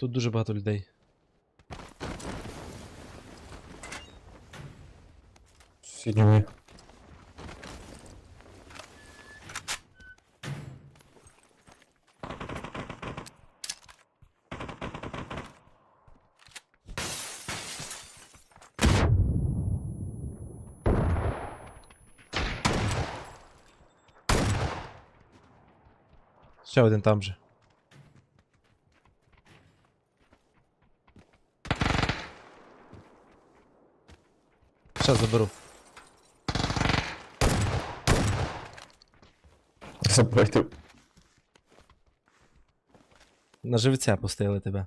Тут дуже багато людей. Сиділи. Ще один там же. Щас заберу. Запротив. На живця пустили тебе.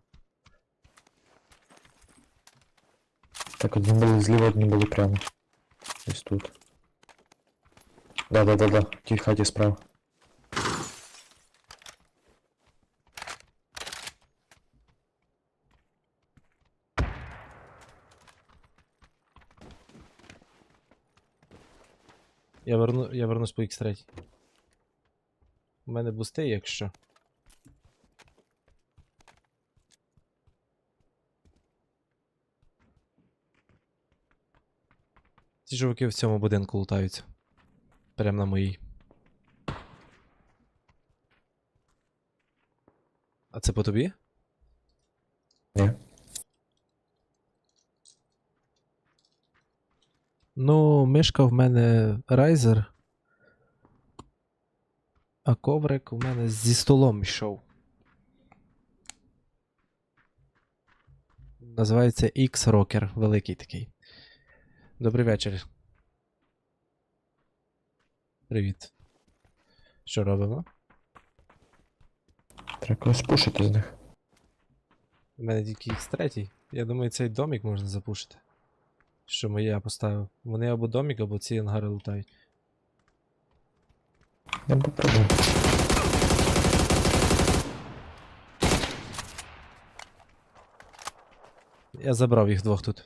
Так, одні були зліва, одні були прямо. Ось тут. Да-да-да-да, в тій хаті справа. Я верну. Я вернусь по X3. У мене бусти, якщо. Ці чуваки в цьому будинку лутаються. Прям на моїй. А це по тобі? Ні. Ну, мишка в мене Ryzer. А коврик у мене зі столом йшов. Називається X-Rocker, великий такий. Добрий вечір. Привіт. Що робимо? Треба когось пушити з них. У мене тільки X3. Я думаю, цей домик можна запушити. Що моє я поставив. Вони або домик, або ці ангари лутають. Я попробую. Я забрав їх двох тут.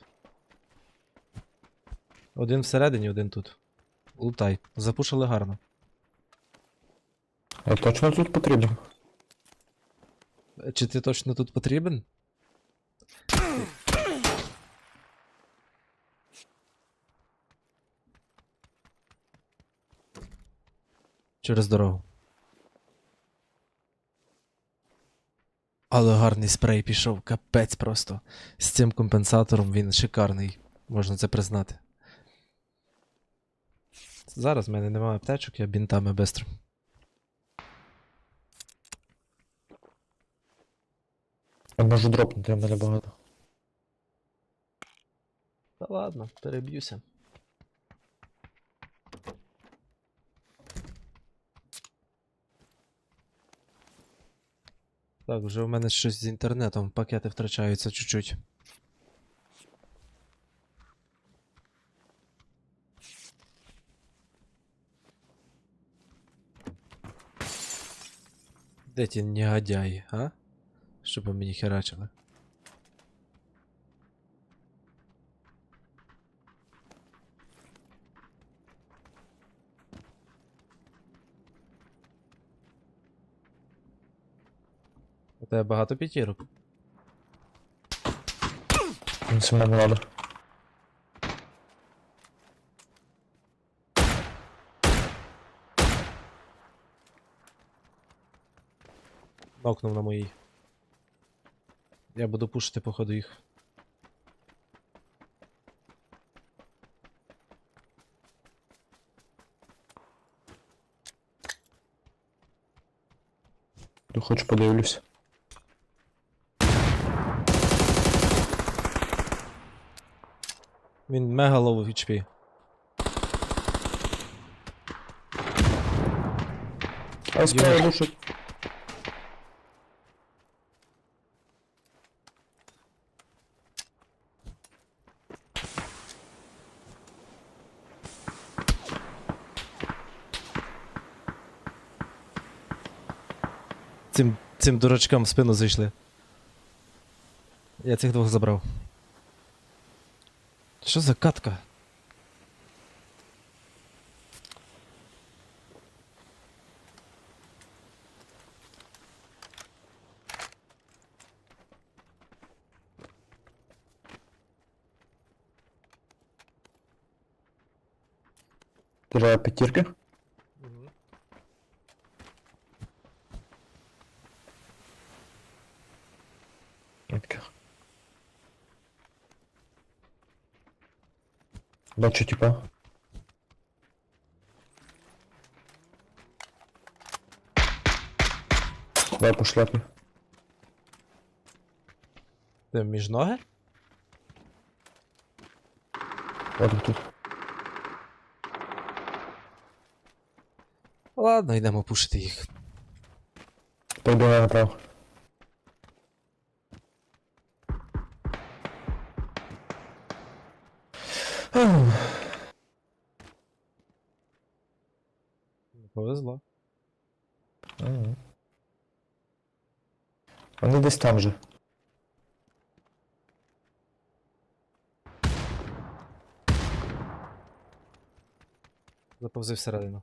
Один всередині, один тут. Лутай. Запушили гарно. Я точно тут потрібен. Чи ти точно тут потрібен? Через дорогу. Але гарний спрей пішов, капець просто. З цим компенсатором він шикарний, можна це признати. Зараз в мене немає аптечок, я бінтами бистро. Я можу дропнути, у мене багато. Та ладно, переб'юся. Так, вже у мене щось з інтернетом, пакети втрачаються чуть-чуть. Де ті негодяї, а? Щоб мені херачили. Тебе багато п'ятірок. Це мене надо. Нокнув на моїй. Я буду пушити, походу, їх. Хоч подивлюсь. Він мега лоу HP. А справа душить. Цим, цим дурачкам в спину зайшли. Я цих двох забрав. Что за катка? Твоя п'ятірка? Бачу, типа. Дай по шляпі. Ти між ноги? От тут. Ладно, йдемо пушити їх. Перебігає направо. Ах, Не повезло. ага. Вони десь там же. Заповзи всередину.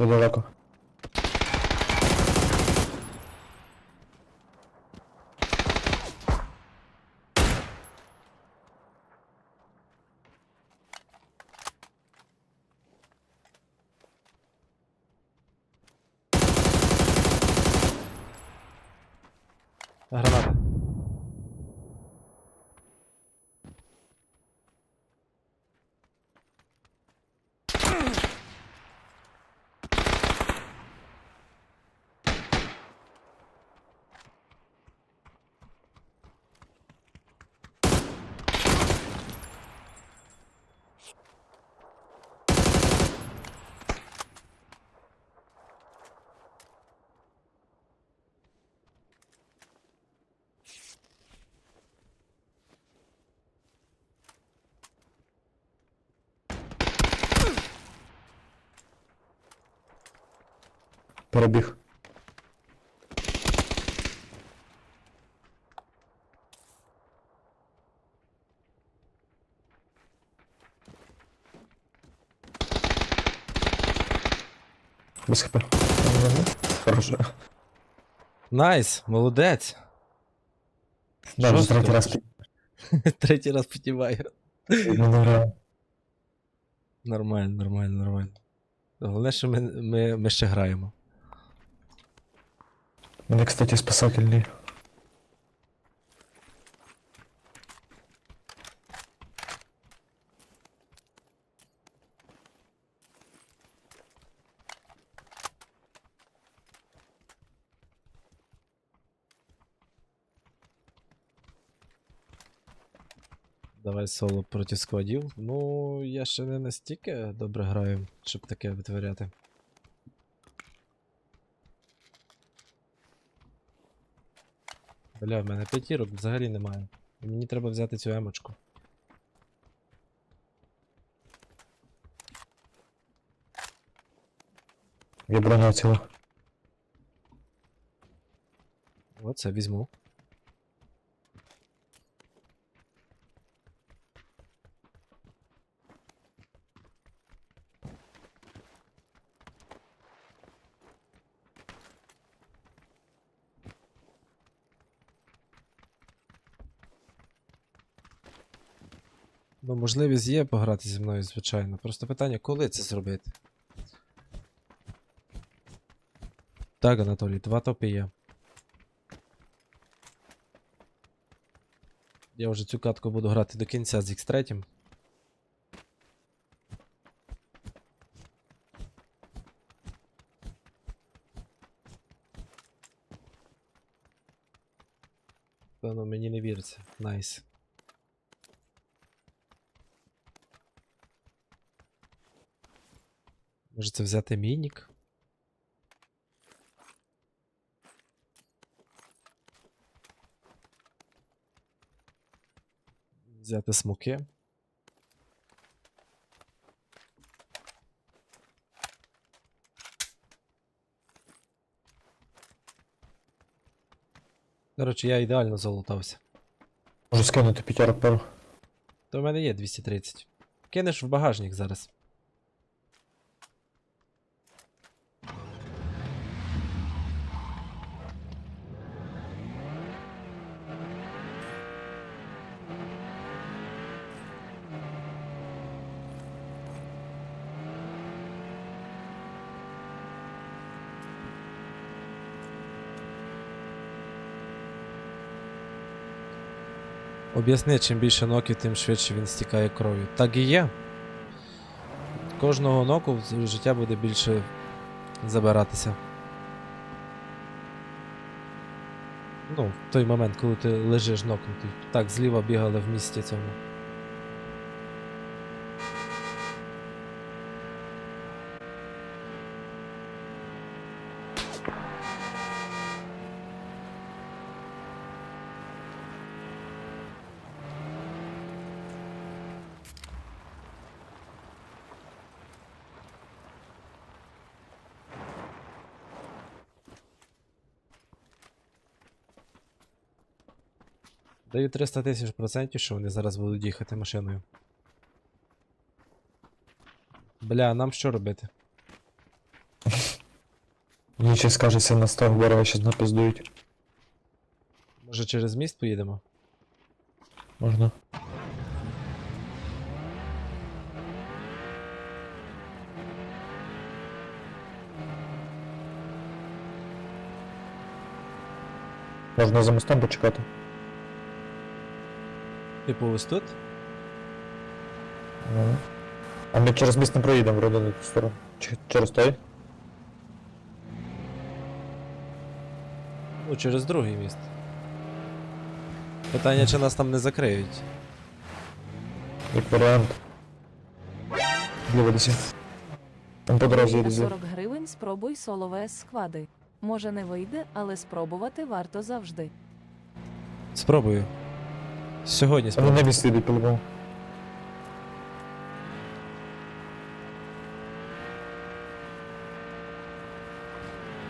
Todo loco. Granada. Перебіг. Без хп. Хорошо. Найс, молодець. Да, вже третій раз? Третій раз граю. Нормально, нормально, нормально. Головне, що ми, ми, ми ще граємо. Мене, кстати, спасательний. Давай соло проти складів. Ну, я ще не настільки добре граю, щоб таке витворяти. Бля, в мене п'ятірок взагалі немає. Мені треба взяти цю емочку. Я броня ціла. Оце візьму. Ну, можливість є пограти зі мною, звичайно. Просто питання, коли це зробити. Так, Анатолій, два топи є. Я вже цю катку буду грати до кінця з X3. Та ну мені не віриться. Найс. Може це взяти мінік? Взяти смоки. Коротше, я ідеально залутався. Можу скинути п'ятерок пару. То в мене є 230. Кинеш в багажник зараз. Об'ясни, чим більше ноків, тим швидше він стікає кров'ю. Так і є. Кожного ноку життя буде більше забиратися. Ну, в той момент, коли ти лежиш нокнутий. Так, зліва бігали в місті цьому. Даю 300 тисяч процентів, що вони зараз будуть їхати машиною. Бля, нам що робити? Мені ще скажеться на 100 борова щас напиздують. Може через міст поїдемо? Можна. Можна за мостом почекати. Типу ось тут? Ну. А ми через міст не проїдемо, вроде на ту сторону. Чи через той? Ну, через другий міст. Питання, чи нас там не закриють. Як варіант. Зліва. Там по дорозі їде 40 гривень спробуй соло ВС склади. Може не вийде, але спробувати варто завжди. Спробую. Сьогодні Вони спробую. на місці йдуть по-любому.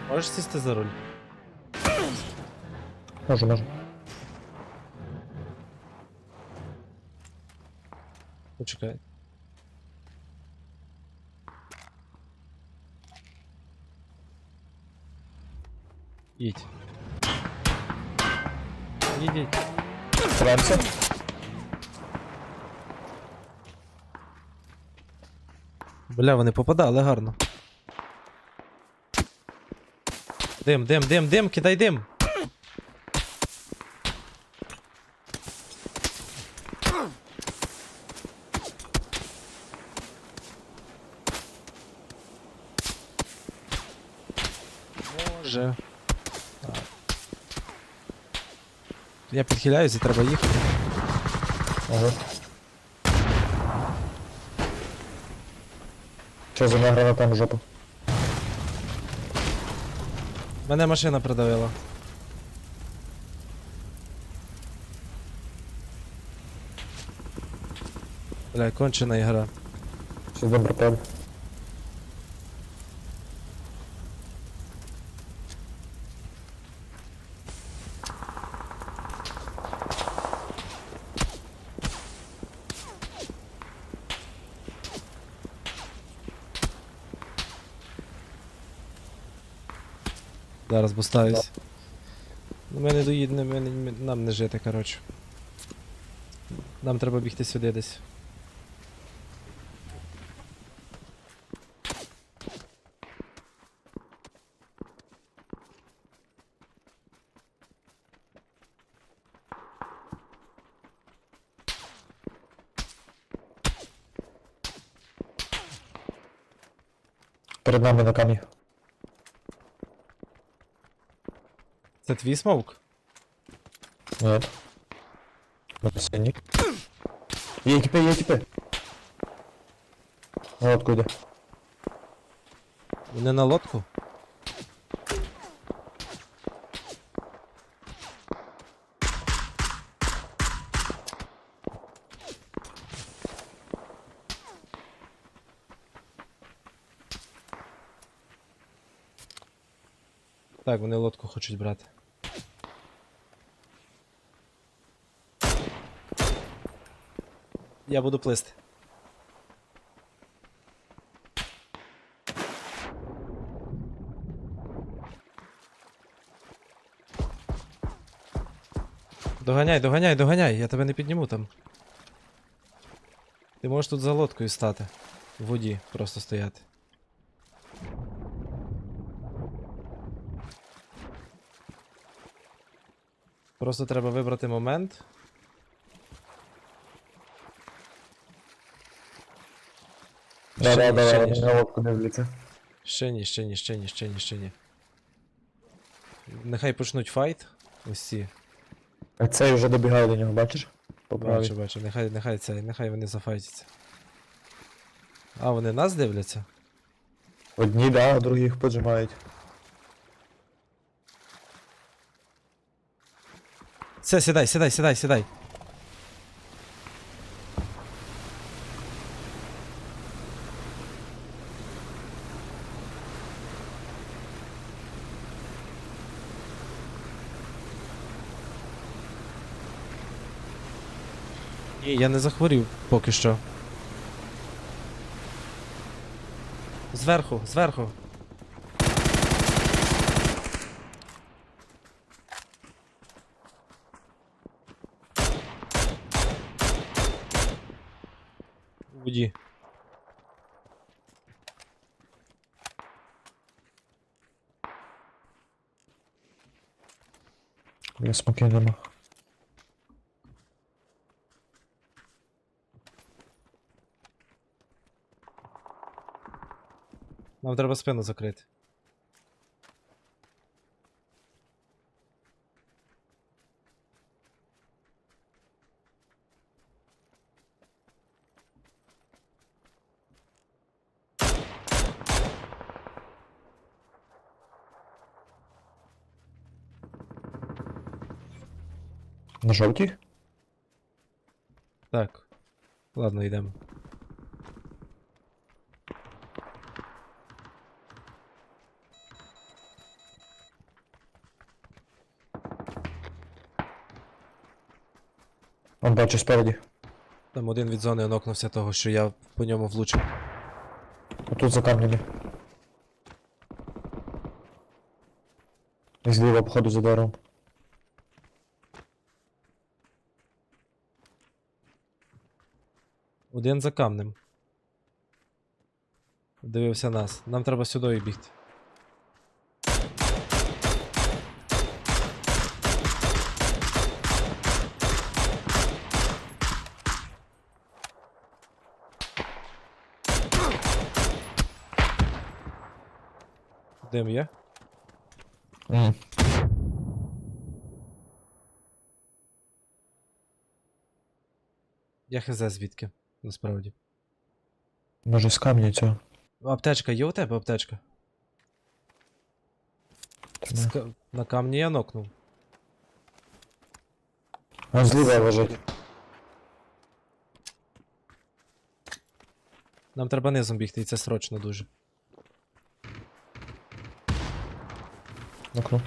Можеш сісти за руль? Можу, можу. Почекай. Їдь. Їдіть. Франція? Бля, вони попадали гарно. Дим, дим, дим, дим, кидай дим. Може. Так. Я підхиляюсь і треба їхати. Ага. Що за гранатами жопу? Мене машина придавила. Бля, кончена ігра. Все добре, правда. Зараз поставлюсь. Ми не доїдемо, ми не, нам не жити, коротше. Нам треба бігти сюди десь. Перед нами на камні. Це твій смовк? Нет. На синій. Є тіпи, є тіпи. Лодку йде. Вони на лодку? Так, вони лодку хочуть брати. Я буду плисти. Доганяй, доганяй, доганяй, я тебе не підніму там. Ти можеш тут за лодкою стати. В воді просто стояти. Просто треба вибрати момент. Да, да, ні, да, ні, на лодку дивляться. Ще ні, ще ні, ще ні, ще ні, ще ні. Нехай почнуть файт. Ось ці. А цей вже добігає до нього, бачиш? По правій. Бачу, бачу, нехай, нехай це, нехай вони зафайтяться. А, вони нас дивляться? Одні, да, а другі їх поджимають. Все, сідай, сідай, сідай, сідай. Я не захворів поки що. Зверху, зверху. У воді. Я смоки Нам треба спину закрити. На жовтій? Так. Ладно, йдемо. Он бачу спереді. Там один від зони нокнувся того, що я по ньому влучив. Отут за камнями. І зліва, походу, за деревом. Один за камнем. Дивився нас. Нам треба сюди бігти. Дим є? Mm. Я хз звідки, насправді. Може з камня цього. Аптечка є у тебе аптечка? Та З не. ка- На камні я нокнув. А зліва лежить. Нам треба низом бігти, і це срочно дуже. Окно.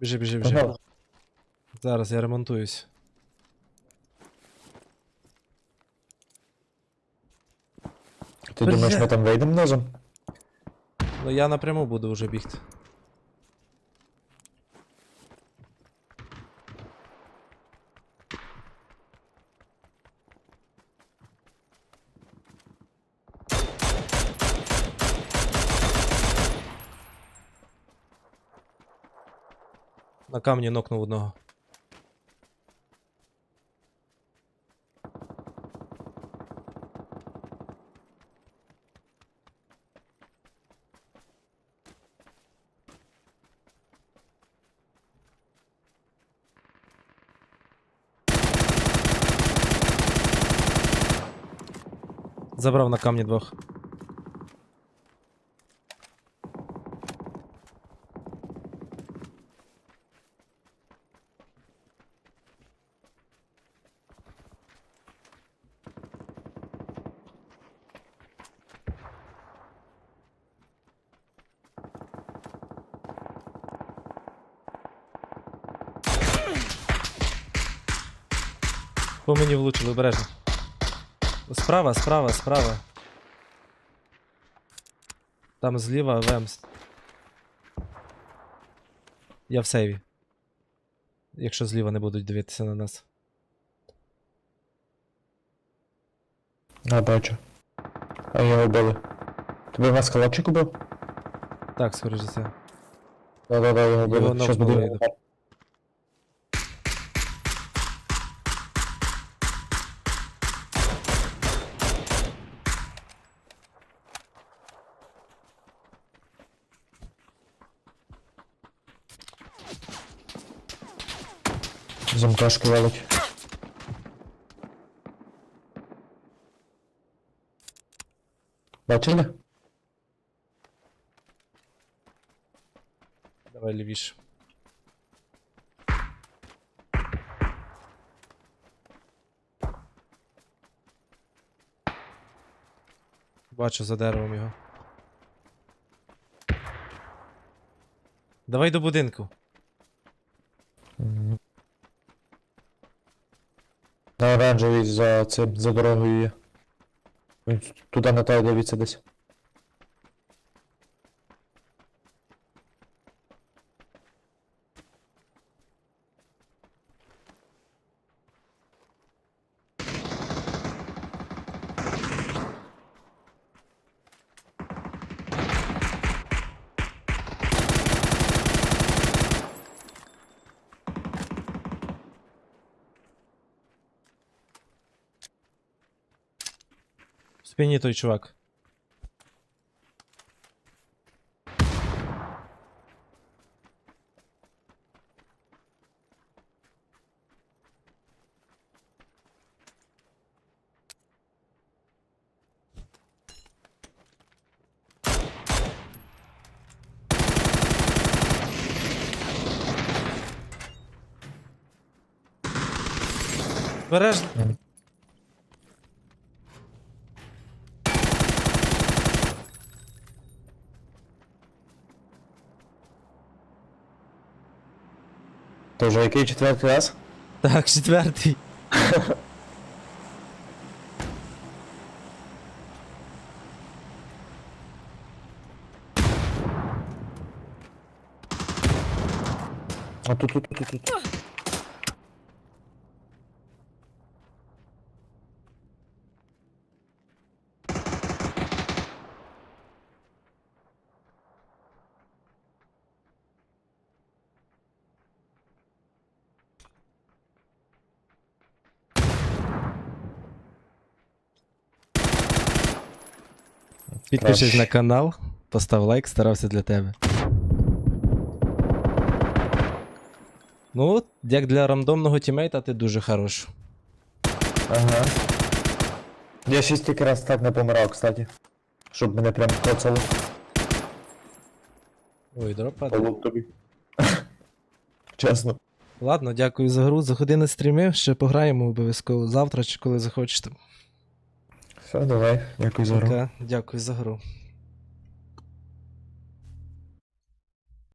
Біжи, біжи, біжи. Ага. Зараз я ремонтуюсь. Ти думаєш, Бля. ми там вийдемо разом? Ну я напряму буду вже бігти. На камні нокнув одного. Забрав на камні двох. По мені влучили обережно. Справа, справа, справа. Там зліва Вемс. Я в сейві. Якщо зліва не будуть дивитися на нас. Я бачу. А його вбили. Тебе вас колодчик убив? Так, скоріш за це. Да-да-да, його вбили. Щас буде. Замкашки валить. Бачили? Давай лівіше. Бачу за деревом його. Давай до будинку. На оранжевій за цим, за дорогою є. Туди на той дивиться десь. Спині той чувак. Бережно. То вже який четвертий раз? Так, четвертий. А тут, тут, тут, тут. Підпишись на канал, постав лайк, старався для тебе. Ну, як для рандомного тімейта, ти дуже хорош. Ага. Я ще стільки раз так не помирав, кстати. Щоб мене прям коцало. Ой, дроп падає. Тобі. Чесно. Ладно, дякую за гру. Заходи на стріми, ще пограємо обов'язково завтра чи коли захочете. Все, давай. Дякую за гру. Дякую за гру.